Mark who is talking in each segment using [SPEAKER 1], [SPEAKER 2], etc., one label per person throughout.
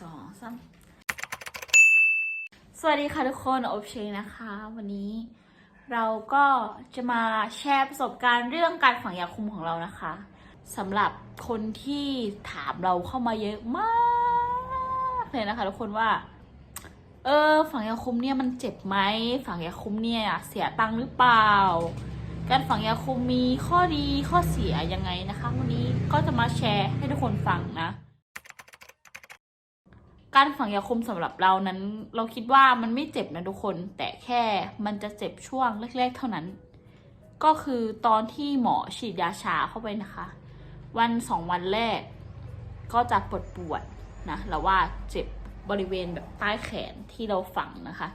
[SPEAKER 1] สองสามสวัสดีค่ะทุกคนโอบเชยนะคะ วันนี้เราก็จะมาแชร์ประสบการณ์เรื่องการฝังยาคุมของเรานะคะสำหรับคนที่ถามเราเข้ามาเยอะมากเลยนะคะทุกคนว่า เออฝังยาคุมเนี่ยมันเจ็บไหมฝังยาคุมเนี่ยเสียตังค์หรือเปล่า การฝังยาคุมมีข้อดีข้อเสียยังไงนะคะ วันนี้ก็จะมาแชร์ให้ทุกคนฟังนะ การฝังยาคุมสำหรับเรานั้น เราคิดว่ามันไม่เจ็บนะทุกคน แต่แค่มันจะเจ็บช่วงแรกๆเท่านั้น ก็คือตอนที่หมอฉีดยาชาเข้าไปนะคะ วันสองวันแรก ก็จะปวดปวดนะแล้วว่าเจ็บบริเวณแบบใต้แขนที่เราฝังนะคะ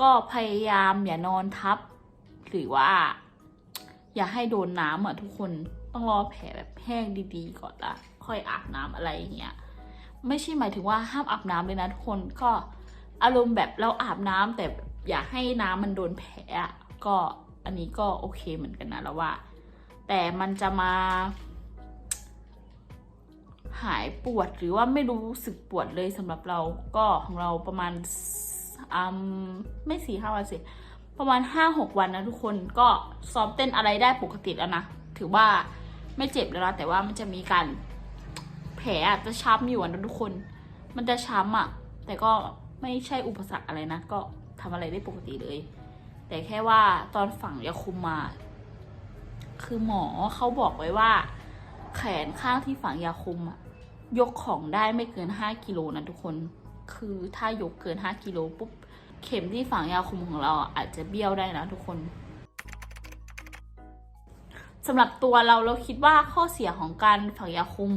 [SPEAKER 1] ก็พยายามอย่านอนทับ หรือว่า อย่าให้โดนน้ำอะทุกคนต้องรอแผลแบบแห้งดีๆ ก่อนละค่อยอาบน้ำอะไรอย่างเงี้ย ไม่ใช่หมายถึงว่าห้ามอาบน้ำเลยนะทุกคนก็อารมณ์แบบเราอาบน้ำแต่อย่าให้น้ำมันโดนแผลก็อันนี้ก็โอเคเหมือนกันนะแล้วว่า แต่มันจะมา หายปวดหรือว่าไม่รู้สึกปวดเลยสำหรับเราก็ของเราประมาณอืมไม่สี่ห้าวันสิประมาณห้าหกวันนะทุกคนก็ซ้อมเต้นอะไรได้ปกติแล้วนะถือว่าไม่เจ็บแล้วนะแต่ว่ามันจะมีการ ลอาจจะช้ำอยู่นะทุกคน มันจะช้ำอะ แต่ก็ไม่ใช่อุปสรรคอะไรนะ ก็ทำอะไรได้ปกติเลย แต่แค่ว่าตอนฝังยาคุมมา คือหมอเขาบอกไว้ว่า แขนข้างที่ฝังยาคุมอะยกของได้ไม่เกิน5กิโลนะทุกคน คือถ้ายกเกิน5กิโลปุ๊บ เข็มที่ฝังยาคุมของเราอาจจะเบี้ยวได้นะทุกคนสำหรับตัวเราเราคิดว่าข้อเสียของการฝังยาคุม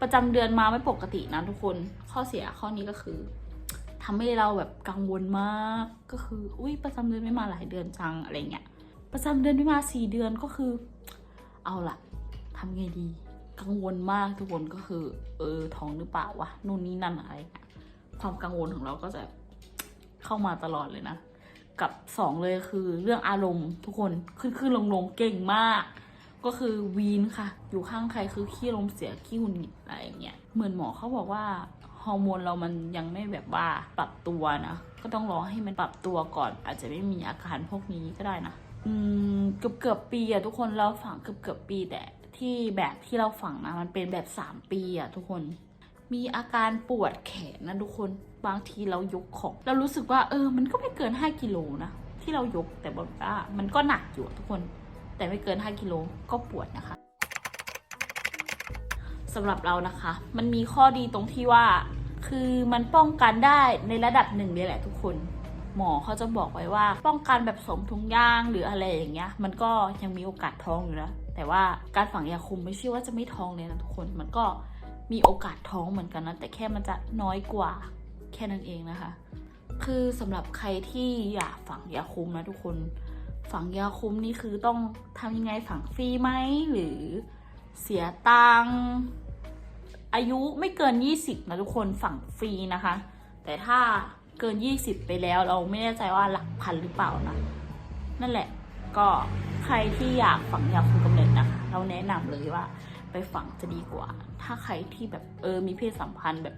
[SPEAKER 1] ประจำเดือนมาไม่ปกตินะทุกคน ข้อเสียข้อนี้ก็คือทำให้เราแบบกังวลมาก ก็คือ อุ้ยประจำเดือนไม่มาหลายเดือนจังอะไรเงี้ย ประจำเดือนไม่มาสี่เดือนก็คือ เอาล่ะทำไงดี กังวลมากทุกคนก็คือ เออท้องหรือเปล่าวะนู่นนี่นั่นอะไร ความกังวลของเราก็จะเข้ามาตลอดเลยนะ กับสองเลยคือเรื่องอารมณ์ทุกคนขึ้นขึ้นลงลงเก่งมาก ก็คือวีนค่ะ อยู่ข้างใครคือขี้ลมเสียขี้หุ่นหงิดอะไรอย่างเงี้ยเหมือนหมอเขาบอกว่าฮอร์โมนเรามันยังไม่แบบว่าปรับตัวนะ ก็ต้องรอให้มันปรับตัวก่อน อาจจะไม่มีอาการพวกนี้ก็ได้นะ อืมเกือบเกือบปีอะทุกคนเราฝังเกือบเกือบปีแต่ที่แบบที่เราฝังนะมันเป็นแบบสามปีอะทุกคน มีอาการปวดแขนนะทุกคนบางทีเรายกของ เรารู้สึกว่าเออ มันก็ไม่เกิน 5กิโลนะที่เรายกแต่บอกว่ามันก็หนักอยู่อะทุกคน แต่ไม่เกิน 5 กิโลก็ปวดนะคะสำหรับเรานะคะ มันมีข้อดีตรงที่ว่า คือมันป้องกันได้ในระดับหนึ่งเลยแหละทุกคน หมอเขาจะบอกไว้ว่า ป้องกันแบบสมถุงย่างหรืออะไรอย่างเงี้ย มันก็ยังมีโอกาสท้องอยู่นะแต่ว่าการฝังยาคุมไม่ใช่ว่าจะไม่ท้องเลยนะทุกคน มันก็มีโอกาสท้องเหมือนกันนะแต่แค่มันจะน้อยกว่าแค่นั้นเองนะคะ คือสำหรับใครที่อยากฝังยาคุมนะทุกคน ฝังยาคุมนี่คือต้องทำยังไงฝังฟรีไหมหรือเสียตังค์อายุไม่เกิน 20 นะทุกคนฝังฟรีนะคะ แต่ถ้าเกิน 20 ไปแล้วเราไม่แน่ใจว่าหลักพันหรือเปล่านะ นั่นแหละก็ใครที่อยากฝังยาคุมกำเนิดนะคะ เราแนะนำเลยว่าไปฝังจะดีกว่า ถ้าใครที่แบบเออมีเพศสัมพันธ์แบบ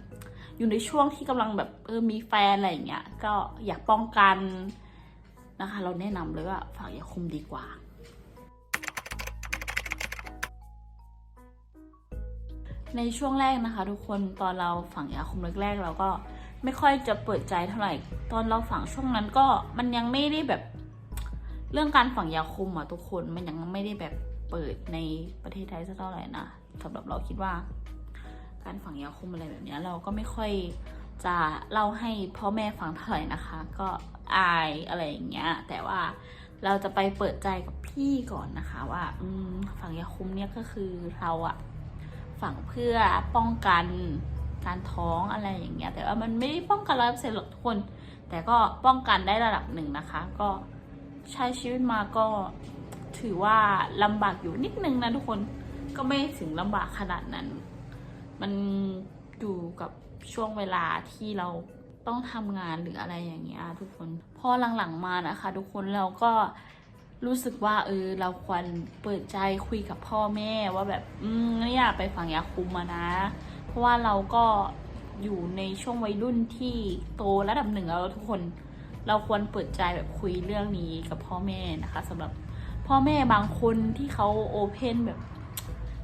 [SPEAKER 1] อยู่ในช่วงที่กำลังแบบเออมีแฟนอะไรอย่างเงี้ยก็อยากป้องกัน นะคะ เราแนะนำเลยว่าฝากยาคุมดีกว่า ในช่วงแรกนะคะ ทุกคนตอนเราฝังยาคุมแรกๆเราก็ไม่ค่อยจะเปิดใจเท่าไหร่ ตอนเราฝังช่วงนั้นก็มันยังไม่ได้แบบเรื่องการฝังยาคุมอะทุกคนมันยังไม่ได้แบบเปิดในประเทศไทยสักเท่าไหร่นะสำหรับเราคิดว่า การฝังยาคุมอะไรแบบเนี้ยเราก็ไม่ค่อย จะเล่าให้พ่อแม่ฟังเท่าไหร่นะคะ ก็อายอะไรอย่างเงี้ย แต่ว่าเราจะไปเปิดใจกับพี่ก่อนนะคะ ว่าฝั่งยาคุมเนี่ยก็คือเราอะฝังเพื่อป้องกันการท้องอะไรอย่างเงี้ย แต่ว่ามันไม่ได้ป้องกันร้อยเปอร์เซ็นต์หรอกทุกคน แต่ก็ป้องกันได้ระดับหนึ่งนะคะ ก็ใช้ชีวิตมาก็ถือว่าลำบากอยู่นิดนึงนะทุกคนก็ไม่ถึงลำบากขนาดนั้น มันอยู่กับ ช่วงเวลาที่เราต้องทำงานหรืออะไรอย่างเงี้ยทุกคนพอหลังๆมานะคะ ทุกคนเราก็รู้สึกว่าเออเราควรเปิดใจคุยกับพ่อแม่ว่าแบบอืมไม่อยากไปฝังยาคุมมานะ เพราะว่าเราก็อยู่ในช่วงวัยรุ่นที่โตระดับหนึ่งแล้วทุกคนเราควรเปิดใจแบบคุยเรื่องนี้กับพ่อแม่นะคะสำหรับพ่อแม่บางคนที่เขาโอเพนแบบ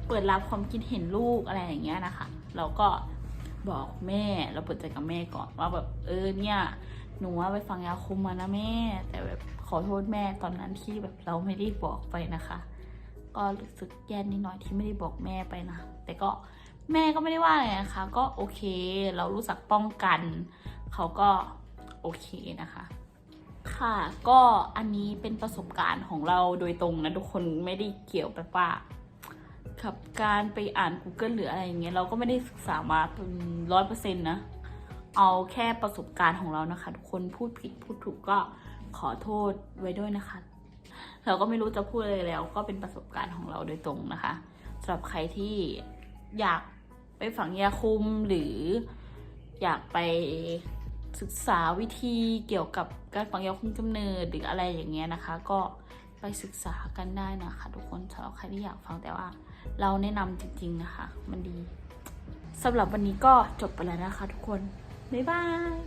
[SPEAKER 1] เปิดรับความคิดเห็นลูกอะไรอย่างเงี้ยนะคะ เราก็ บอกแม่เราเปิดใจกับแม่ก่อนว่าแบบเออเนี่ย หนูว่าไปฟังยาคุมมานะแม่ แต่แบบขอโทษแม่ตอนนั้นที่แบบเราไม่ได้บอกไปนะคะ ก็รู้สึกแย่นิดหน่อยที่ไม่ได้บอกแม่ไปนะแต่ก็แม่ก็ไม่ได้ว่าอะไรนะคะ ก็โอเค เรารู้จักป้องกัน เขาก็โอเคนะคะ ค่ะก็อันนี้เป็นประสบการณ์ของเราโดยตรงนะทุกคนไม่ได้เกี่ยวแบบว่า กับการไปอ่าน Google หรืออะไรอย่างเงี้ยเราก็ไม่ได้ศึกษามาเป็นร้อยเปอร์เซ็นต์นะ เอาแค่ประสบการณ์ของเรานะคะ ทุกคนพูดผิดพูดถูกก็ขอโทษไว้ด้วยนะคะ เราก็ไม่รู้จะพูดอะไรแล้ว ก็เป็นประสบการณ์ของเราโดยตรงนะคะสำหรับใครที่อยากไปฝังยาคุมหรืออยากไปศึกษาวิธีเกี่ยวกับการฝังยาคุมกำเนิดหรืออะไรอย่างเงี้ยนะคะ ก็ไปศึกษากันได้นะคะ ทุกคนสำหรับใครที่อยากฟังแต่ว่า เราแนะนำจริงๆนะคะ มันดีสำหรับวันนี้ก็จบไปแล้วนะคะทุกคน บ๊ายบาย